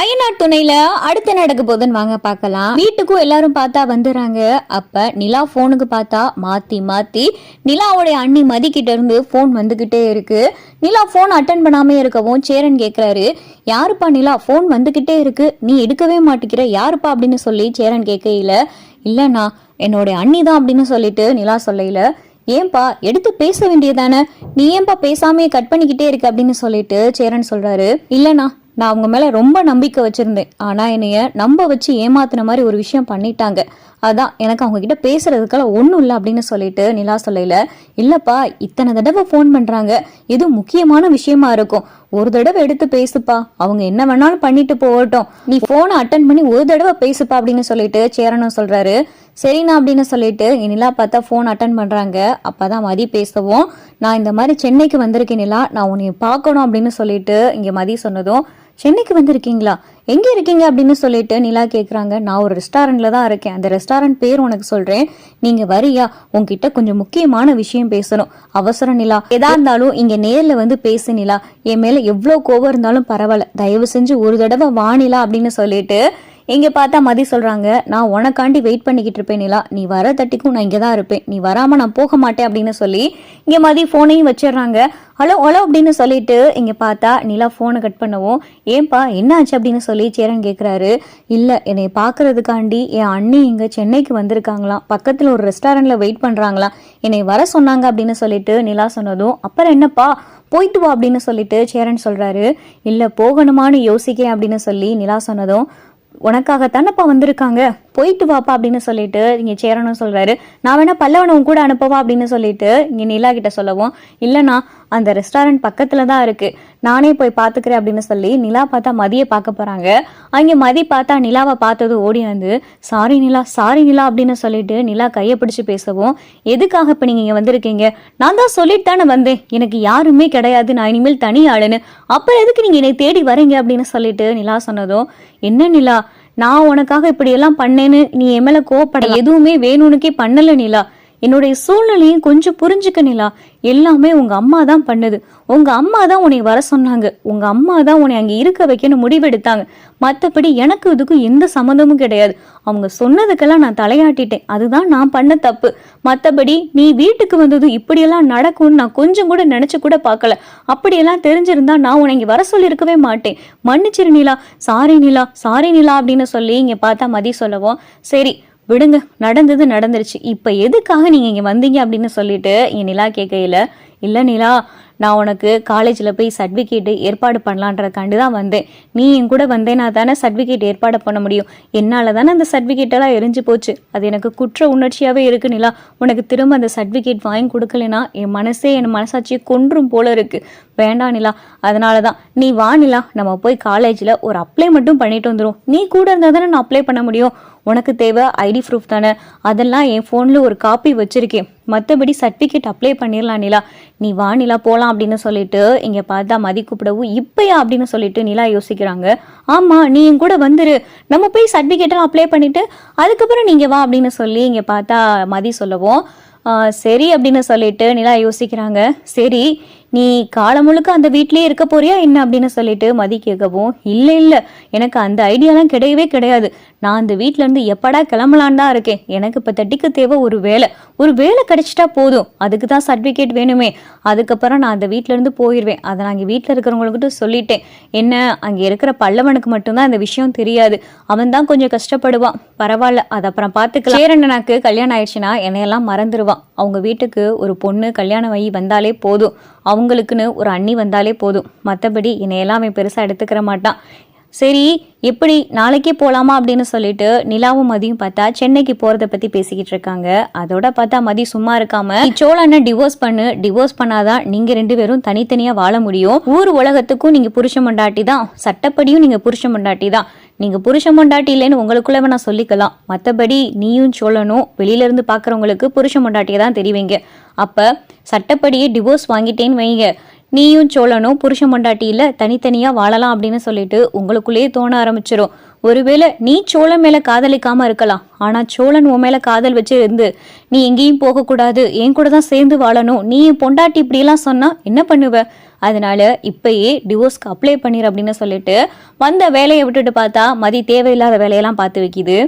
அய்யனார் துணையில அடுத்து நடக்க போகுதுன்னு வாங்க பார்க்கலாம். வீட்டுக்கும் எல்லாரும் பார்த்தா வந்துடுறாங்க. அப்ப நிலா போனுக்கு பார்த்தா மாத்தி மாத்தி நிலாவுடைய அண்ணி மதிக்கிட்ட இருந்து போன் வந்துகிட்டே இருக்கு. நிலா போன் அட்டன் பண்ணாம இருக்கவும் சேரன் கேக்குறாரு. யாருப்பா நிலா? போன் வந்துகிட்டே இருக்கு. நீ எடுக்கவே மாட்டேங்கிற யாருப்பா? அப்படின்னு சொல்லி சேரன் கேட்கையில இல்லைண்ணா என்னோட அண்ணி தான் அப்படின்னு சொல்லிட்டு நிலா சொல்லையில ஏன்பா எடுத்து பேச வேண்டியதானே நீ ஏன்பா பேசாமே கட் பண்ணிக்கிட்டே இருக்க? அப்படின்னு சொல்லிட்டு சேரன் சொல்றாரு இல்லைண்ணா நான் அவங்க மேலே ரொம்ப நம்பிக்கை வச்சுருந்தேன். ஆனால் என்னைய நம்ப வச்சு ஏமாத்துன மாதிரி ஒரு விஷயம் பண்ணிட்டாங்க. அதான் எனக்கு அவங்க கிட்ட பேசுறதுக்கெல்லாம் ஒன்றும் இல்லை அப்படின்னு சொல்லிட்டு நிலா சொல்லையில் இல்லைப்பா இத்தனை தடவை ஃபோன் பண்ணுறாங்க இது முக்கியமான விஷயமா இருக்கும். ஒரு தடவை எடுத்து பேசுப்பா. அவங்க என்ன வேணாலும் பண்ணிட்டு போகட்டும். நீ ஃபோனை அட்டன் பண்ணி ஒரு தடவை பேசுப்பா அப்படின்னு சொல்லிட்டு சேரனும் சொல்கிறாரு சரிண்ணா அப்படின்னு சொல்லிட்டு நிலா பார்த்தா ஃபோன் அட்டன் பண்ணுறாங்க அப்போ தான் மதி பேசவும். நான் இந்த மாதிரி சென்னைக்கு வந்திருக்கேன் நிலா. நான் உன்னை பார்க்கணும் அப்படின்னு சொல்லிட்டு இங்கே மதி சொன்னதும் சென்னைக்கு வந்திருக்கீங்களா? எங்கே இருக்கீங்க? அப்படின்னு சொல்லிட்டு நிலா கேட்குறாங்க நான் ஒரு ரெஸ்டாரண்ட்டில் தான் இருக்கேன். அந்த ரெஸ்டாரண்ட் பேர் உனக்கு சொல்கிறேன் நீங்கள் வரியா? உங்ககிட்ட கொஞ்சம் முக்கியமான விஷயம் பேசணும். அவசரம் நிலா. எதா இருந்தாலும் இங்கே நேரில் வந்து பேசு நிலா. என் மேலே எவ்வளோ கோபம் இருந்தாலும் பரவாயில்ல. தயவு செஞ்சு ஒரு தடவை வானிலா அப்படின்னு சொல்லிட்டு இங்கே பார்த்தா மதி சொல்கிறாங்க நான் உனக்காண்டி வெயிட் பண்ணிக்கிட்டு இருப்பேன் நிலா. நீ வர தட்டிக்கும் நான் இங்கே தான் இருப்பேன். நீ வராமல் நான் போக மாட்டேன் அப்படின்னு சொல்லி இங்கே மதி ஃபோனையும் வச்சிடுறாங்க. ஹலோ ஹலோ அப்படின்னு சொல்லிட்டு இங்கே பார்த்தா நிலா ஃபோனை கட் பண்ணவும் ஏன்பா என்ன ஆச்சு அப்படின்னு சொல்லி சேரன் கேட்குறாரு இல்லை என்னை பார்க்கறதுக்காண்டி என் அண்ணி இங்கே சென்னைக்கு வந்திருக்காங்களாம். பக்கத்தில் ஒரு ரெஸ்டாரண்ட்டில் வெயிட் பண்ணுறாங்களாம் என்னை வர சொன்னாங்க அப்படின்னு சொல்லிட்டு நிலா சொன்னதும் அப்புறம் என்னப்பா? போயிட்டு வா அப்படின்னு சொல்லிட்டு சேரன் சொல்கிறாரு இல்லை போகணுமான்னு யோசிக்கேன் அப்படின்னு சொல்லி நிலா சொன்னதும் உனக்காகத்தானப்பா வந்திருக்காங்க? போயிட்டு வாப்பா அப்படின்னு சொல்லிட்டு இங்கே சேரணும் சொல்கிறாரு நான் வேணால் பல்லவனவும் கூட அனுப்பவா அப்படின்னு சொல்லிட்டு இங்கே நிலா கிட்ட சொல்லவும் இல்லைண்ணா அந்த ரெஸ்டாரண்ட் பக்கத்தில் தான் இருக்குது நானே போய் பார்த்துக்கிறேன் அப்படின்னு சொல்லி நிலா பார்த்தா மதியை பார்க்க போகிறாங்க அங்கே மதி பார்த்தா நிலாவை பார்த்தது ஓடி வந்து சாரி நிலா சாரி நிலா அப்படின்னு சொல்லிட்டு நிலா கையை பிடிச்சி பேசவும் எதுக்காக இப்போ நீங்கள் இங்கே வந்திருக்கீங்க? நான் தான் சொல்லிட்டு தானே வந்தேன். எனக்கு யாருமே கிடையாது. நான் இனிமேல் தனி ஆளுன்னு. அப்புறம் எதுக்கு நீங்கள் என்னை தேடி வரீங்க? அப்படின்னு சொல்லிட்டு நிலா சொன்னதும் என்ன நிலா? நான் உனக்காக இப்படி எல்லாம் பண்ணேன்னு நீ என் மேல கோவப்பட எதுவுமே வேணும்னுக்கே பண்ணல நிலா. என்னுடைய சூழ்நிலையும் கொஞ்சம் புரிஞ்சுக்க நிலா. எல்லாமே உங்க அம்மா தான் பண்ணுது. உங்க அம்மா தான் உன்னை வர சொன்னாங்க. உங்க அம்மா தான் உன்னை அங்கே இருக்க வைக்கணும் முடிவெடுத்தாங்க. மற்றபடி எனக்கு இதுக்கும் எந்த சம்மந்தமும் கிடையாது. அவங்க சொன்னதுக்கெல்லாம் நான் தலையாட்டிட்டேன். அதுதான் நான் பண்ண தப்பு. மற்றபடி நீ வீட்டுக்கு வந்தது இப்படியெல்லாம் நடக்கும்னு நான் கொஞ்சம் கூட நினைச்சு கூட பார்க்கல. அப்படியெல்லாம் தெரிஞ்சிருந்தா நான் உன்னை இங்கே வர சொல்லியிருக்கவே மாட்டேன். மன்னிச்சிரு நிலா. சாரி நிலா. சாரி நிலா அப்படின்னு சொல்லி இங்கே பார்த்தா மதி சொல்லவும் சரி. விடுங்க நடந்தது நடந்துருச்சு. இப்போ எதுக்காக நீங்கள் இங்கே வந்தீங்க அப்படின்னு சொல்லிட்டு என் நிலா கேட்கையில இல்லை நிலா நான் உனக்கு காலேஜில் போய் சர்டிஃபிகேட்டு ஏற்பாடு பண்ணலான்றக்காண்டி தான் வந்தேன். நீ என் கூட வந்தேனா தானே சர்டிஃபிகேட் ஏற்பாடு பண்ண முடியும். என்னால் தானே அந்த சர்டிஃபிகேட்டெல்லாம் எரிஞ்சு போச்சு. அது எனக்கு குற்ற உணர்ச்சியாகவே இருக்கு நிலா. உனக்கு திரும்ப அந்த சர்டிஃபிகேட் வாங்கி கொடுக்கலனா என் மனசே என் மனசாட்சியை கொன்றும் போல இருக்குது வேண்டாம் நிலா அதனால தான் நீ வா நிலா நம்ம போய் காலேஜில் ஒரு அப்ளை மட்டும் பண்ணிட்டு வந்துடும் நீ கூட இருந்தால் தானே நான் அப்ளை பண்ண முடியும். உனக்கு தேவை ஐடி ப்ரூஃப் தானே? அதெல்லாம் என் ஃபோனில் ஒரு காப்பி வச்சுருக்கேன். மற்றபடி சர்டிஃபிகேட் அப்ளை பண்ணிடலாம் நிலா. நீ வா நிலா போகலாம் அப்படின்னு சொல்லிட்டு இங்கே பார்த்தா மதி கூப்பிடவும் இப்பயா அப்படின்னு சொல்லிட்டு நிலா யோசிக்கிறாங்க. ஆமாம் நீ என் கூட வந்துரு. நம்ம போய் சர்டிஃபிகேட்டெல்லாம் அப்ளை பண்ணிவிட்டு அதுக்கப்புறம் நீங்கள் வா அப்படின்னு சொல்லி இங்கே பார்த்தா மதி சொல்லவும் சரி அப்படின்னு சொல்லிட்டு நிலா யோசிக்கிறாங்க. சரி நீ காலம் முழுக்க அந்த வீட்லயே இருக்க போறியா என்ன அப்படின்னு சொல்லிட்டு மதி கேட்கவும் இல்லை இல்லை. எனக்கு அந்த ஐடியாலாம் கிடையவே கிடையாது. நான் அந்த வீட்ல இருந்து எப்படா கிளம்பலான்னு தான் இருக்கேன். எனக்கு இப்போ தட்டிக்கு தேவை ஒரு வேலை. ஒரு வேலை கிடைச்சிட்டா போதும். அதுக்கு தான் சர்டிஃபிகேட் வேணுமே. அதுக்கப்புறம் நான் அந்த வீட்ல இருந்து போயிடுவேன் அதை நான் அங்கே வீட்டில் இருக்கிறவங்கக்கிட்ட சொல்லிட்டேன். என்ன அங்கே இருக்கிற பல்லவனுக்கு மட்டும்தான் இந்த விஷயம் தெரியாது. அவன் தான் கொஞ்சம் கஷ்டப்படுவான். பரவாயில்ல. அது அப்புறம் பார்த்துக்கலாம். சேரண்ணனாக்கு கல்யாணம் ஆயிடுச்சுன்னா என்னையெல்லாம் மறந்துடுவான் அவங்க வீட்டுக்கு ஒரு பொண்ணு கல்யாணம் ஆகி வந்தாலே போதும். அவங்களுக்குன்னு ஒரு அண்ணி வந்தாலே போதும். மற்றபடி என்னையெல்லாம் அவன் பெருசாக எடுத்துக்கிற மாட்டான். சரி எப்படி நாளைக்கே போகலாமா அப்படின்னு சொல்லிட்டு நிலாவும் மதியும் பார்த்தா சென்னைக்கு போகிறத பற்றி பேசிக்கிட்டு இருக்காங்க. அதோட பார்த்தா மதி சும்மா இருக்காம சோழனை டிவோர்ஸ் பண்ணு. டிவோர்ஸ் பண்ணாதான் நீங்கள் ரெண்டு பேரும் தனித்தனியாக வாழ முடியும். ஊர் உலகத்துக்கும் நீங்கள் புருஷ மண்டாட்டி தான். சட்டப்படியும் நீங்கள் புருஷ மண்டாட்டி தான். நீங்கள் புருஷ மண்டாட்டி இல்லைன்னு உங்களுக்குள்ள நான் சொல்லிக்கலாம். மற்றபடி நீயும் சோழனும் வெளியிலேருந்து பார்க்குறவங்களுக்கு புருஷ மண்டாட்டியை தான் தெரிவிங்க. அப்போ சட்டப்படியே டிவோர்ஸ் வாங்கிட்டேன்னு வைங்க. நீயும் சோழனும் புருஷ மண்டாட்டியில் தனித்தனியாக வாழலாம் அப்படின்னு சொல்லிட்டு உங்களுக்குள்ளேயே தோண ஆரம்பிச்சிடும் ஒருவேளை நீ சோழன் மேலே காதலிக்காமல் இருக்கலாம். ஆனால் சோழன் உன் மேலே காதல் வச்சு இருந்து நீ எங்கேயும் போகக்கூடாது. என் கூட தான் சேர்ந்து வாழணும். நீ என் பொண்டாட்டி இப்படியெல்லாம் சொன்னால் என்ன பண்ணுவ? அதனால இப்பயே டிவோர்ஸ்க்கு அப்ளை பண்ணிடு அப்படின்னு சொல்லிட்டு வந்த வேலையை விட்டுட்டு பார்த்தா மதி தேவையில்லாத வேலையெல்லாம் பார்த்து வைக்கிது.